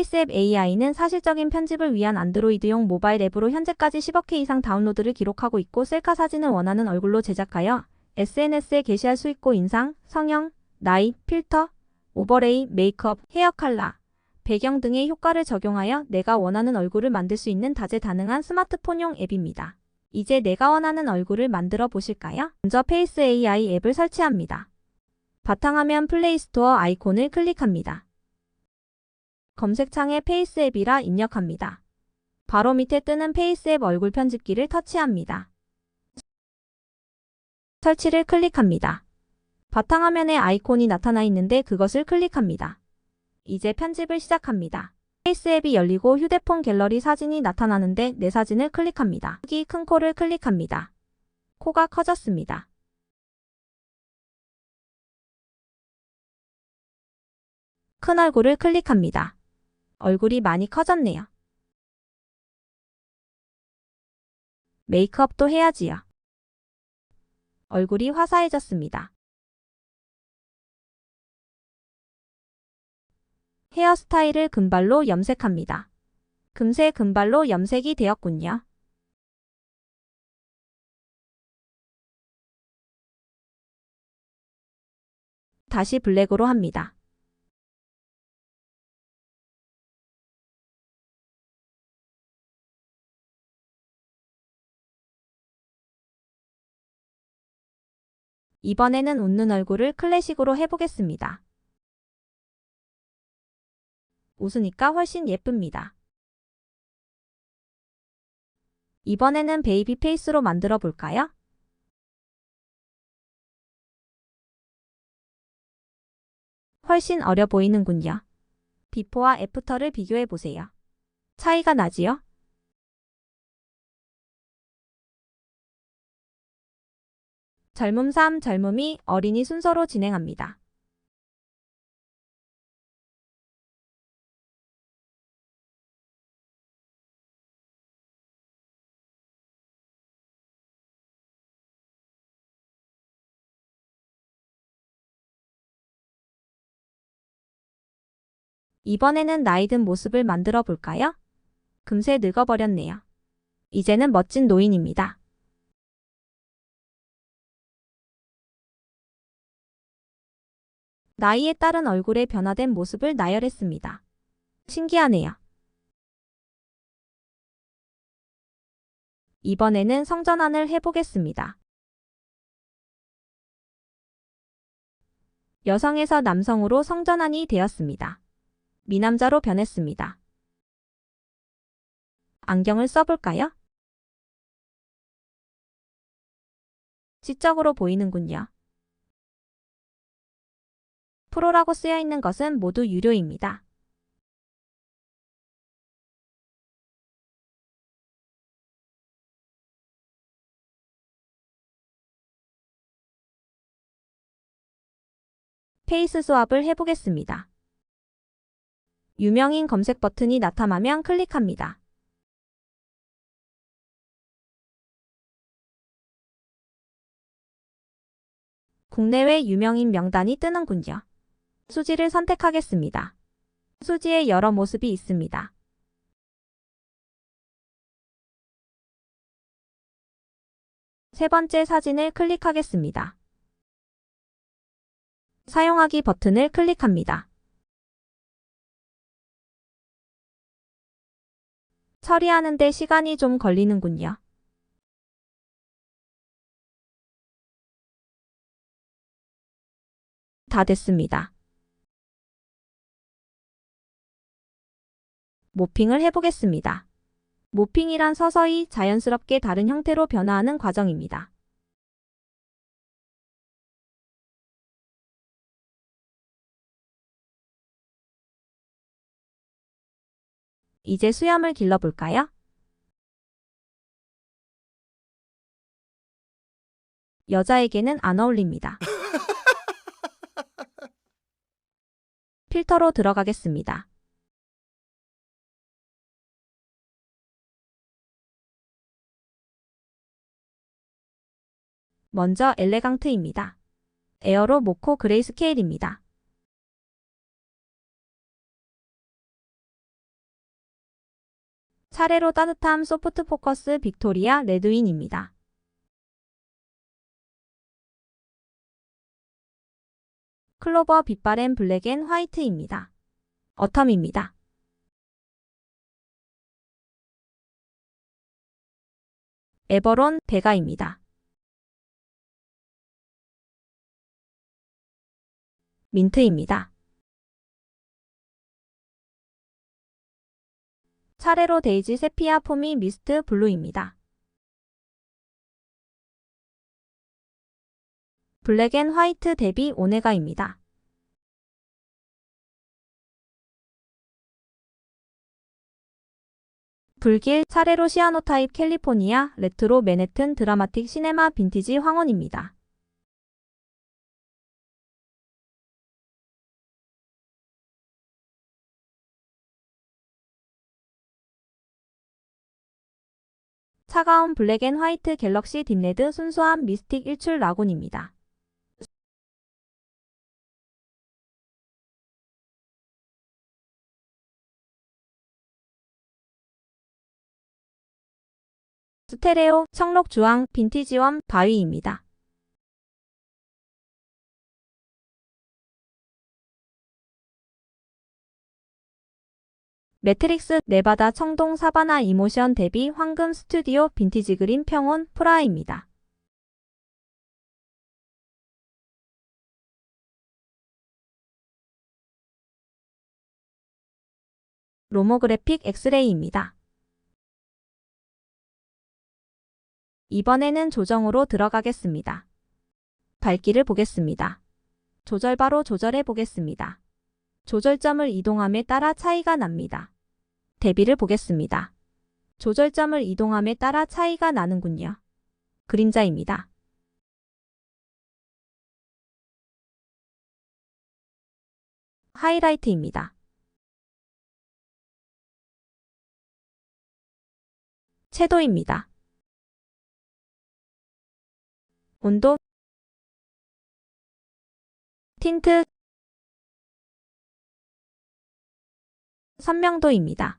페이스앱 AI는 사실적인 편집을 위한 안드로이드용 모바일 앱으로 현재까지 10억 회 이상 다운로드를 기록하고 있고 셀카 사진을 원하는 얼굴로 제작하여 SNS에 게시할 수 있고 인상, 성형, 나이, 필터, 오버레이, 메이크업, 헤어 컬러, 배경 등의 효과를 적용하여 내가 원하는 얼굴을 만들 수 있는 다재다능한 스마트폰용 앱입니다. 이제 내가 원하는 얼굴을 만들어 보실까요? 먼저 페이스 AI 앱을 설치합니다. 바탕화면 플레이스토어 아이콘을 클릭합니다. 검색창에 페이스 앱이라 입력합니다. 바로 밑에 뜨는 페이스 앱 얼굴 편집기를 터치합니다. 설치를 클릭합니다. 바탕화면에 아이콘이 나타나 있는데 그것을 클릭합니다. 이제 편집을 시작합니다. 페이스 앱이 열리고 휴대폰 갤러리 사진이 나타나는데 내 사진을 클릭합니다. 여기 큰 코를 클릭합니다. 코가 커졌습니다. 큰 얼굴을 클릭합니다. 얼굴이 많이 커졌네요. 메이크업도 해야지요. 얼굴이 화사해졌습니다. 헤어스타일을 금발로 염색합니다. 금세 금발로 염색이 되었군요. 다시 블랙으로 합니다. 이번에는 웃는 얼굴을 클래식으로 해보겠습니다. 웃으니까 훨씬 예쁩니다. 이번에는 베이비 페이스로 만들어 볼까요? 훨씬 어려 보이는군요. 비포와 애프터를 비교해 보세요. 차이가 나지요? 젊음 3 젊음이 어린이 순서로 진행합니다. 이번에는 나이 든 모습을 만들어 볼까요? 금세 늙어버렸네요. 이제는 멋진 노인입니다. 나이에 따른 얼굴의 변화된 모습을 나열했습니다. 신기하네요. 이번에는 성전환을 해보겠습니다. 여성에서 남성으로 성전환이 되었습니다. 미남자로 변했습니다. 안경을 써볼까요? 지적으로 보이는군요. 프로라고 쓰여 있는 것은 모두 유료입니다. 페이스 스왑을 해보겠습니다. 유명인 검색 버튼이 나타나면 클릭합니다. 국내외 유명인 명단이 뜨는군요. 수지를 선택하겠습니다. 수지에 여러 모습이 있습니다. 세 번째 사진을 클릭하겠습니다. 사용하기 버튼을 클릭합니다. 처리하는데 시간이 좀 걸리는군요. 다 됐습니다. 모핑을 해보겠습니다. 모핑이란 서서히 자연스럽게 다른 형태로 변화하는 과정입니다. 이제 수염을 길러볼까요? 여자에게는 안 어울립니다. 필터로 들어가겠습니다. 먼저 엘레강트입니다. 에어로 모코 그레이스케일입니다. 차례로 따뜻함 소프트 포커스 빅토리아 레드윈입니다. 클로버 빛바램 블랙 앤 화이트입니다. 어텀입니다. 에버론 베가입니다. 민트입니다. 차례로 데이지 세피아 포미 미스트 블루입니다. 블랙 앤 화이트 데비 오네가입니다. 불길 차례로 시아노타입 캘리포니아 레트로 맨해튼 드라마틱 시네마 빈티지 황혼입니다. 차가운 블랙 앤 화이트 갤럭시 딥레드 순수한 미스틱 일출 라곤입니다. 스테레오 청록 주황 빈티지원 바위입니다. 매트릭스 네바다 청동 사바나 이모션 대비 황금 스튜디오 빈티지 그린 평온 프라입니다. 로모그래픽 엑스레이입니다. 이번에는 조정으로 들어가겠습니다. 밝기를 보겠습니다. 조절바로 조절해 보겠습니다. 조절점을 이동함에 따라 차이가 납니다. 대비를 보겠습니다. 조절점을 이동함에 따라 차이가 나는군요. 그림자입니다. 하이라이트입니다. 채도입니다. 온도 틴트 선명도입니다.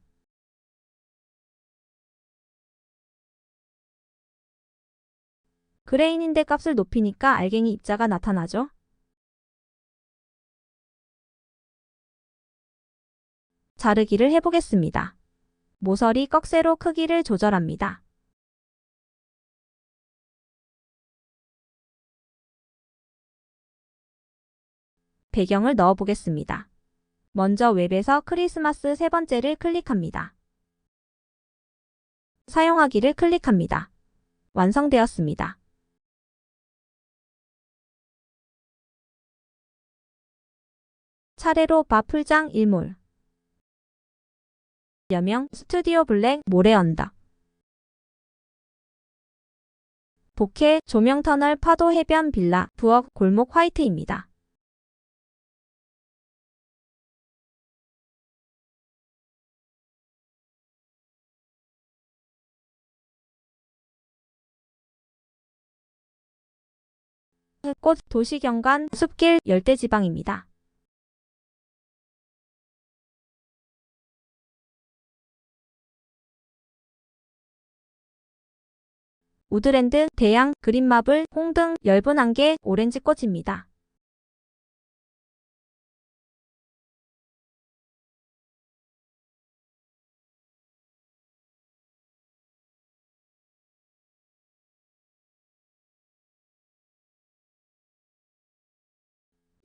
그레인인데 값을 높이니까 알갱이 입자가 나타나죠? 자르기를 해보겠습니다. 모서리 꺽쇠로 크기를 조절합니다. 배경을 넣어보겠습니다. 먼저 웹에서 크리스마스 세 번째를 클릭합니다. 사용하기를 클릭합니다. 완성되었습니다. 차례로 바풀장 1몰 여명 스튜디오 블랙 모래 언덕 복해 조명 터널 파도 해변 빌라 부엌 골목 화이트입니다. 꽃 도시경관 숲길 열대지방입니다. 우드랜드, 대양, 그린마블, 홍등, 엷은 안개, 오렌지 꽃입니다.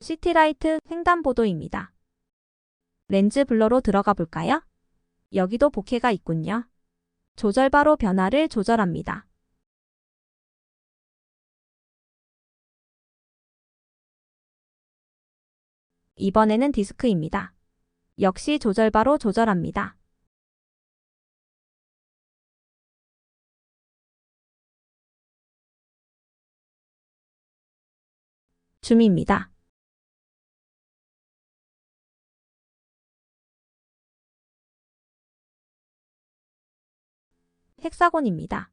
시티라이트 횡단보도입니다. 렌즈 블러로 들어가 볼까요? 여기도 복해가 있군요. 조절바로 변화를 조절합니다. 이번에는 디스크입니다. 역시 조절바로 조절합니다. 줌입니다. 헥사곤입니다.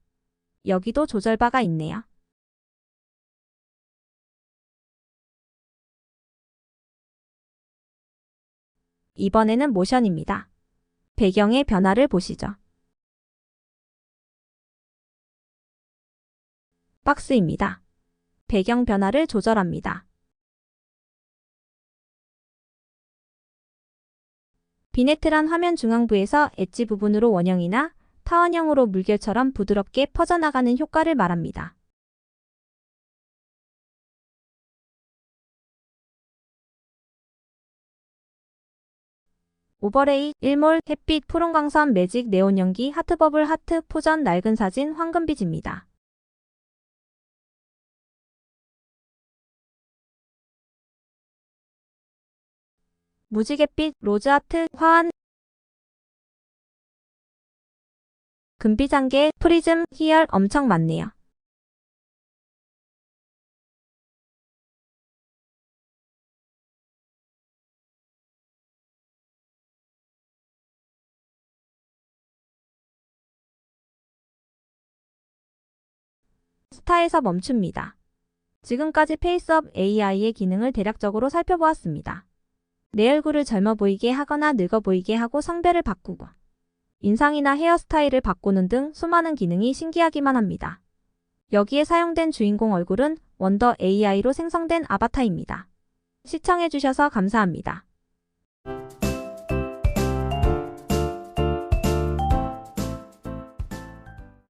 여기도 조절바가 있네요. 이번에는 모션입니다. 배경의 변화를 보시죠. 박스입니다. 배경 변화를 조절합니다. 비네트란 화면 중앙부에서 엣지 부분으로 원형이나 타원형으로 물결처럼 부드럽게 퍼져나가는 효과를 말합니다. 오버레이, 일몰, 햇빛, 푸른광선, 매직, 네온 연기, 하트버블, 하트, 포전, 낡은 사진, 황금빛입니다. 무지갯빛, 로즈아트, 화환, 안개, 프리즘, 희열 엄청 많네요. 스타에서 멈춥니다. 지금까지 페이스업 AI의 기능을 대략적으로 살펴보았습니다. 내 얼굴을 젊어 보이게 하거나 늙어 보이게 하고 성별을 바꾸고 인상이나 헤어스타일을 바꾸는 등 수많은 기능이 신기하기만 합니다. 여기에 사용된 주인공 얼굴은 원더 AI로 생성된 아바타입니다. 시청해주셔서 감사합니다.